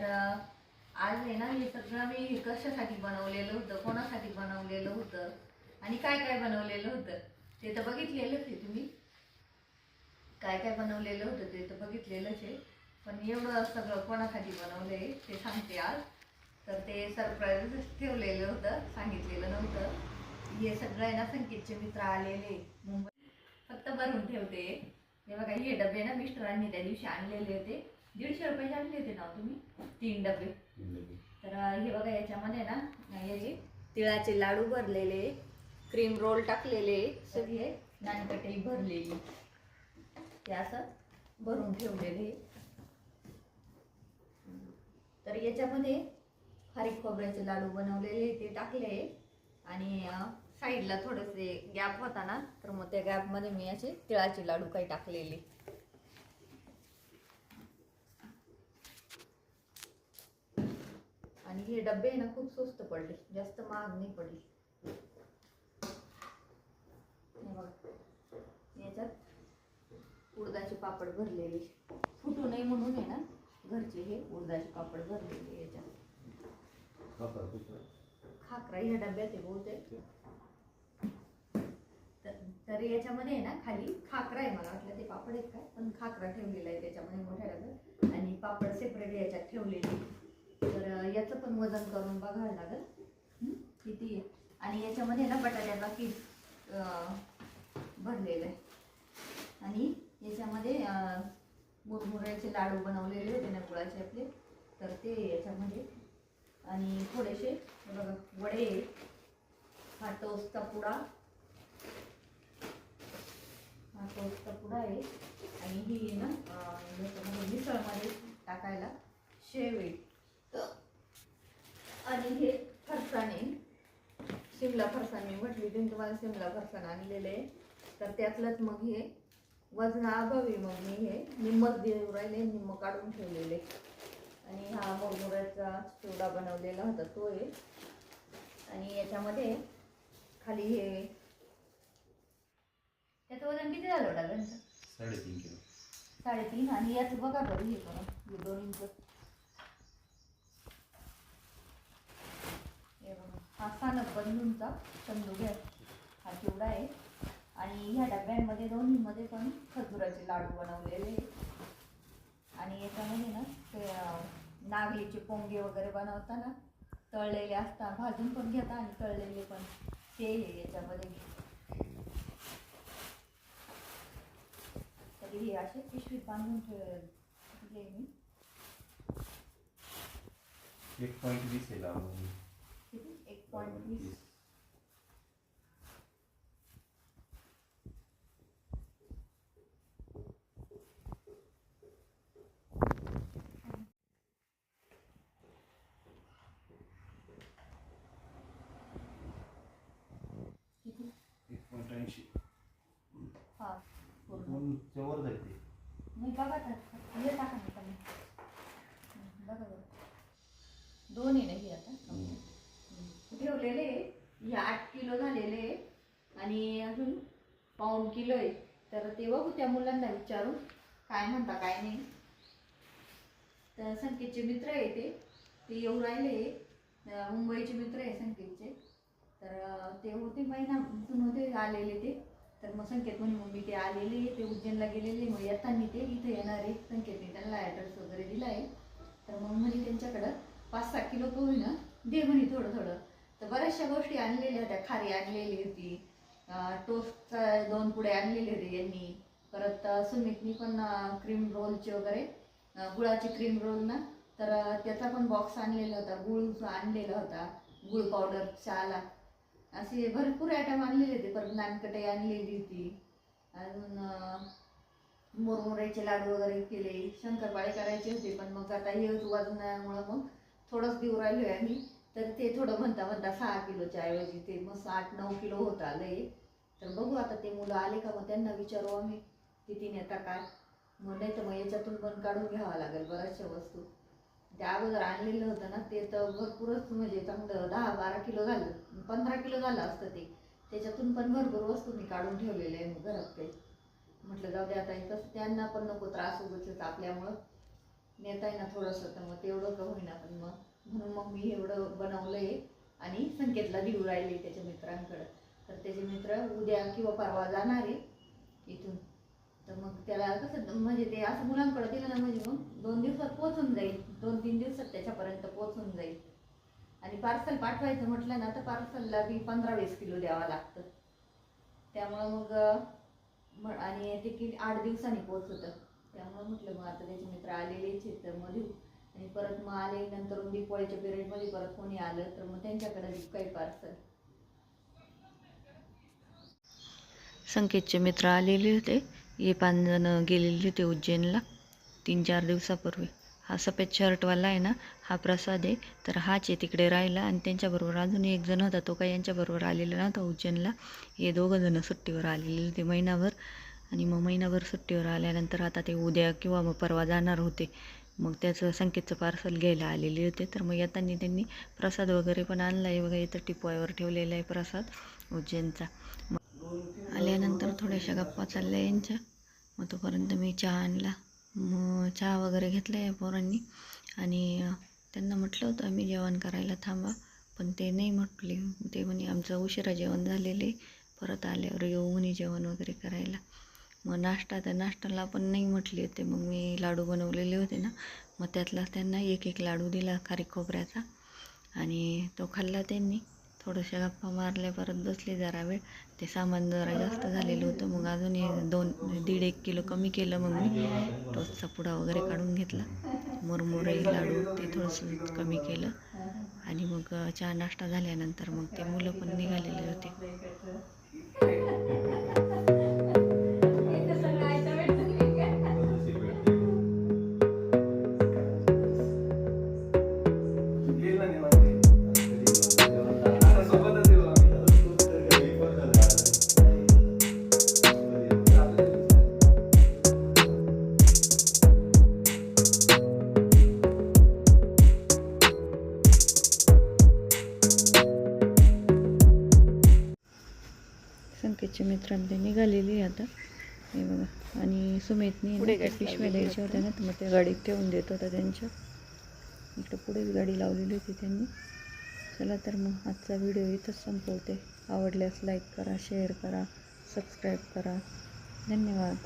तर आज आहे ना हे सगळं मी कशासाठी बनवलेलं होतं? कोणासाठी बनवलेलं होतं? आणि काय काय बनवलेलं होतं? ते तर बघितलेलंच आहे तुम्ही. काय काय बनवलेलं होतं ते तर बघितलेलंच आहे. पण एवढं सगळं कोणासाठी बनवलं आहे ते सांगते आज. तर ते सरप्राईजच ठेवलेलं होतं सांगितलेलं नव्हतं. हे सगळं आहे ना संकेतचे मित्र आलेले. मुंबई फक्त भरून ठेवते. हे बघा हे डबे ना मिस्टरांनी त्या दिवशी आणलेले होते. दीडशे रुपयाचे आणले होते ना तुम्ही? तीन डबे. तर हे बघा याच्यामध्ये ना हे तिळाचे लाडू भरलेले क्रीम रोल टाकलेले सगळे नानकटे भरलेली. ते असं भरून ठेवलेले. तर याच्यामध्ये खारीक खोबऱ्याचे लाडू बनवलेले ते टाकले. आणि साईडला थोडेसे गॅप होता ना तर मग त्या गॅपमध्ये मी असे तिळाचे लाडू काही टाकलेले. आणि हे डबे आहे ना खूप स्वस्त पडले. जास्त महाग नाही पडले. हे बघा. याच्यात उडदाचे पापड भरलेले. फुटू नये म्हणून आहे ना घरचे हे उडदाचे पापड भरलेले याच्यात. खाकरा ह्या डब्यात आहे तर तर याच्यामध्ये आहे ना खाली खाकरा आहे मला वाटलं ते पापड आहेत काय? पण खाकरा ठेवलेला आहे त्याच्यामध्ये मोठ्या डब्यात. आणि पापड सेपरेट याच्यात ठेवलेले. तर याचं पण वजन करून बघायला लागेल. किती आहे? आणि याच्यामध्ये ना बटाट्याचा किस भरलेलं आहे. आणि याच्यामध्ये मुरमुऱ्याचे लाडू बनवलेले होते ना गुळाचे आपले. तर ते याच्यामध्ये. आणि थोडेसे बघा वडे हा टोस्टचा पुडा. हा टोस्टचा पुडा आहे. आणि ही ना याच्यामध्ये मिसळमध्ये टाकायला शेव आहे. आणि हे फरसाणे शिमला फरसाण मी म्हटली होती तुम्हाला शिमला फरसाण आणलेले आहे तर त्यातलंच मग हे वजनाअभावी मग मी हे निम्मच देऊ राहिले निम्म काढून ठेवलेले. आणि हा मुरमुऱ्याचा चिवडा बनवलेला होता तो आहे आणि याच्यामध्ये खाली हे त्याचं वजन किती झालं डागांचं साडेतीन किलो. साडेतीन आणि याचं बघा बरं हे करून हे दोन इंच हे बघा हा सानप बंधूंचा घ्या हा चिवडा आहे. आणि ह्या डब्यांमध्ये दोन्हीमध्ये पण खजुराचे लाडू बनवलेले आणि याच्यामध्ये ना ते नागलीचे पोंगे वगैरे बनवताना तळलेले असतात. भाजून पण घेता आणि तळलेले पण ते आहे याच्यामध्ये. तरी हे असे पिशवीत बांधून ठेवले मी. एक पॉईंट वीस आहे लावून एक पॉईंट वीस ऐंशी हा दोनच्या वर जाते मी बघा तर हे टाका ना कमी बघा बघा दोन ना ही आता. ठेवलेले हे आठ किलो झालेले आणि अजून पाऊण किलो आहे. तर ते बघू त्या मुलांना विचारून काय म्हणता काय नाही. तर संकेतचे मित्र आहे ते. ते येऊ राहिले. मुंबईचे मित्र आहे संकेतचे. तर ते होते महिन्यातून होते आलेले ते. तर मग संकेत म्हणे मग मी ते आलेले ते उज्जैनला गेलेले मग येताना ते इथे येणार आहे. संकेतने त्यांना ॲड्रेस वगैरे दिला आहे. तर मग म्हणजे त्यांच्याकडं पाच सहा किलो पोहे ना दे म्हणे थोडं थोडं. तर बऱ्याचशा गोष्टी आणलेल्या होत्या. खारी आणलेली होती. टोस्टचा दोन पुढे आणलेले होते यांनी. परत सुमितनी पण क्रीम रोलचे वगैरे. गुळाची गुळाचे क्रीम रोल ना. तर त्याचा पण बॉक्स आणलेला होता. गुळ आणलेला होता. गुळ पावडर चहाला. असे भरपूर आयटम आणलेले होते. परत नानकटाई आणलेली होती. अजून मोरमोऱ्याचे लाडू वगैरे केले. शंकरपाळे करायचे होते. पण मग आता हे वाजण्यामुळं मग थोडंच देऊ राहिलो आहे आम्ही. तर ते थोडं म्हणता म्हणता सहा किलोच्या ऐवजी ते मग आठ नऊ किलो होत आलंय. तर बघू आता ते मुलं आले का मग त्यांना विचारू आम्ही. किती नेता काय मग नाही तर मग याच्यातून पण काढून घ्यावं लागेल बऱ्याचशा वस्तू. त्या अगोदर आणलेलं होतं ना ते तर भरपूरच म्हणजे चांगलं दहा बारा किलो झालं पंधरा किलो झालं असतं ते. त्याच्यातून पण भरपूर वस्तू मी काढून ठेवलेल्या आहे मग घरात काही. म्हटलं जाऊ दे आता तसं त्यांना पण नको त्रास उगच आपल्यामुळं. नेता आहे ना थोडंसं तर मग तेवढं का होईना पण मग म्हणून मग मी एवढं बनवलं आहे आणि संकेतला देऊ राहिले त्याच्या मित्रांकडं. तर त्याचे मित्र उद्या किंवा परवा जाणार आहे इथून. तर मग त्याला कसं म्हणजे ते असं मुलांकडे दिलं ना म्हणजे मग दोन दिवसात पोचून जाईल. दोन तीन दिवसात त्याच्यापर्यंत पोचून जाईल. आणि पार्सल पाठवायचं म्हटलं ना तर पार्सलला बी पंधरा वीस किलो द्यावं लागतं. त्यामुळं मग आणि ते की आठ दिवसांनी पोचतं त्यामुळे म्हटलं मग आता त्याचे मित्र आलेलेच आहेत तर मग देऊ आणि परत मग आले नंतर दिवाळीच्या पिरियडमध्ये परत कोणी आलं तर मग त्यांच्याकडे काही पार्सल संकेतचे मित्र आलेले होते. हे पाचजण गेलेले होते उज्जैनला तीन चार दिवसापूर्वी. हा सफेद शर्टवाला आहे ना हा प्रसाद आहे. तर हाच आहे तिकडे राहिला आणि त्यांच्याबरोबर अजून एक जण होता तो काही यांच्याबरोबर आलेला नव्हता उज्जैनला. हे दोघं जणं सुट्टीवर आलेले होते महिनाभर. आणि मग महिनाभर सुट्टीवर आल्यानंतर आता ते उद्या किंवा मग परवा जाणार होते. मग त्याचं संकेतचं पार्सल घ्यायला आलेले होते. तर मग येताना त्यांनी प्रसाद वगैरे पण आणला आहे बघा इथं टिपवायवर ठेवलेला आहे प्रसाद उज्जैनचा. मग आल्यानंतर थोड्याशा गप्पा चालल्या यांच्या. मग तोपर्यंत मी चहा आणला. मग चहा वगैरे घेतला या पोरांनी. आणि त्यांना म्हटलं होतं आम्ही जेवण करायला थांबा. पण ते नाही म्हटले. ते म्हणे आमचं उशिरा जेवण झालेले परत आल्यावर येऊ म्हणे जेवण वगैरे करायला. मग नाश्ता त्या नाश्त्याला पण नाही म्हटले होते. मग मी लाडू बनवलेले होते ना. मग त्यातला त्यांना एक एक लाडू दिला खारीक खोबऱ्याचा. आणि तो खाल्ला त्यांनी. थोडंशा गप्पा मारल्या परत बसले जरा वेळ. ते सामान जरा जास्त झालेलं होतं. मग अजून दोन दीड एक किलो कमी केलं मग मी. टोस्टचा पुडा वगैरे काढून घेतला. मुरमुरे लाडू ते थोडंसं कमी केलं. आणि मग चहा नाश्ता झाल्यानंतर मग ते मुलं पण निघालेले होते. संकेतचे मित्रांनी निघालेली आता. हे बघा. आणि सुमितनी पिशव्या द्यायच्या होत्या ना तर मग त्या गाडीत ठेवून देत होता त्यांच्या. इकडं पुढेच गाडी लावलेली होती त्यांनी. चला तर मग आजचा व्हिडिओ इथंच संपवते. आवडल्यास लाईक करा शेअर करा सबस्क्राईब करा. धन्यवाद.